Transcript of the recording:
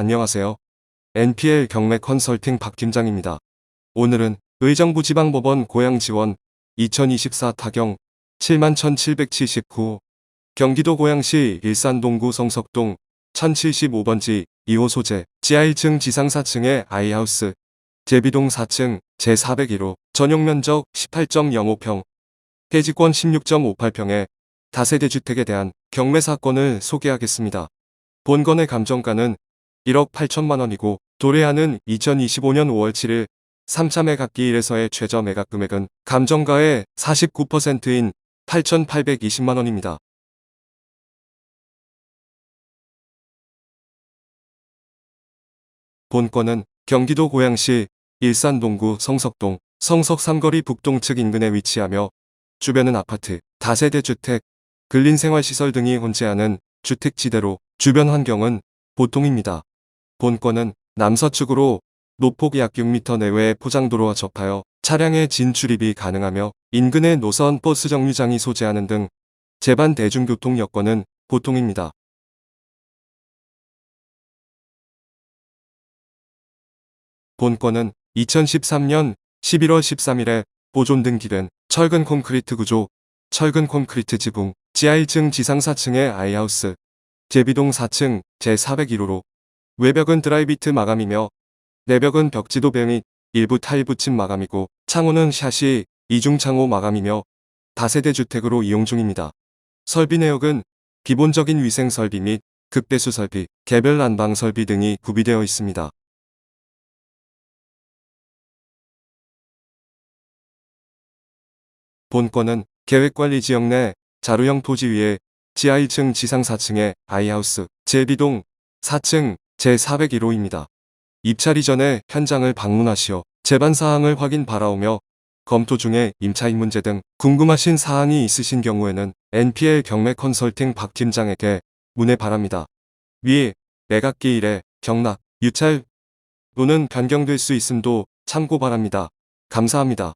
안녕하세요. NPL 경매 컨설팅 박 팀장입니다. 오늘은 의정부 지방법원 고양지원 2024 타경 71,779 경기도 고양시 일산동구 성석동 1075번지 2호 소재 지하 1층 지상 4층의 아이하우스 제비동 4층 제401호 전용 면적 18.05평 폐지권 16.58평의 다세대 주택에 대한 경매 사건을 소개하겠습니다. 본건의 감정가는 1억 8천만 원이고 도래하는 2025년 5월 7일 3차 매각기 1에서의 최저 매각 금액은 감정가의 49%인 8,820만 원입니다. 본건은 경기도 고양시 일산 동구 성석동 성석 삼거리 북동 측 인근에 위치하며 주변은 아파트, 다세대 주택, 근린생활시설 등이 혼재하는 주택지대로 주변 환경은 보통입니다. 본건은 남서측으로 노폭 약 6m 내외의 포장도로와 접하여 차량의 진출입이 가능하며 인근의 노선 버스 정류장이 소재하는 등 제반 대중교통 여건은 보통입니다. 본건은 2013년 11월 13일에 보존 등기된 철근 콘크리트 구조, 철근 콘크리트 지붕, 지하 1층 지상 4층의 아이하우스, 제비동 4층 제401호로 외벽은 드라이비트 마감이며 내벽은 벽지도 뱀및 일부 타일 붙임 마감이고 창호는 샷이 이중창호 마감이며 다세대 주택으로 이용 중입니다. 설비 내역은 기본적인 위생 설비 및 극대수 설비, 개별 난방 설비 등이 구비되어 있습니다. 본건은 계획관리지역 내 자루형 토지 위에 지하 1층 지상 4층의 아이하우스, 제비동 4층 제401호입니다. 입찰 이 전에 현장을 방문하시어 제반 사항을 확인 바라오며 검토 중에 임차인 문제 등 궁금하신 사항이 있으신 경우에는 NPL 경매 컨설팅 박 팀장에게 문의 바랍니다. 위 매각기 일에 경락, 유찰 또는 변경될 수 있음도 참고 바랍니다. 감사합니다.